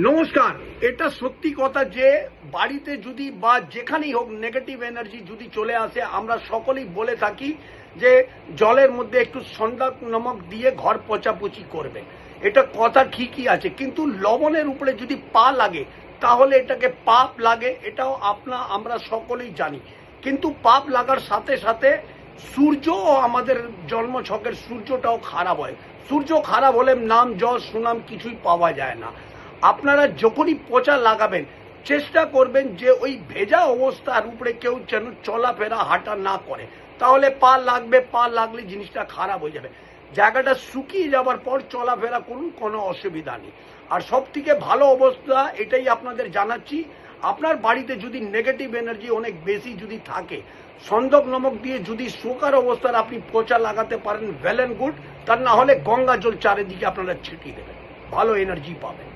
নমস্কার, এটা সত্যি কথা যে বাড়িতে যদি বা যেখানেই হোক নেগেটিভ এনার্জি যদি চলে আসে, আমরা সকলেই বলে থাকি যে জলের মধ্যে একটু সন্ধ্যা নমক দিয়ে ঘর পচাপচি করবে। এটা কথা ঠিকই আছে, কিন্তু লবণের উপরে যদি পা লাগে, তাহলে এটাকে পাপ লাগে, এটাও আপনা আমরা সকলেই জানি। কিন্তু পাপ লাগার সাথে সাথে সূর্য আমাদের জন্মছকের সূর্যটাও খারাপ হয়। সূর্য খারাপ হলে নাম যশ সুনাম কিছুই পাওয়া যায় না। আপনারা যখনই পচা লাগাবেন, চেষ্টা করবেন যে ওই ভেজা অবস্থার উপরে কেউ যেন চলাফেরা, হাঁটা না করে। তাহলে পা লাগবে, পা লাগলে জিনিসটা খারাপ হয়ে যাবে। জায়গাটা শুকিয়ে যাওয়ার পর চলাফেরা করুন, কোনো অসুবিধা নেই। আর সব থেকে ভালো অবস্থা, এটাই আপনাদের জানাচ্ছি। আপনার বাড়িতে যদি নেগেটিভ এনার্জি অনেক বেশি যদি থাকে, সন্দক নমক দিয়ে যদি শোকার অবস্থার আপনি পচা লাগাতে পারেন ওয়েল অ্যান্ড গুড তার না হলে গঙ্গা জল চারিদিকে আপনারা ছিটিয়ে দেবেন। ভালো এনার্জি পাবেন।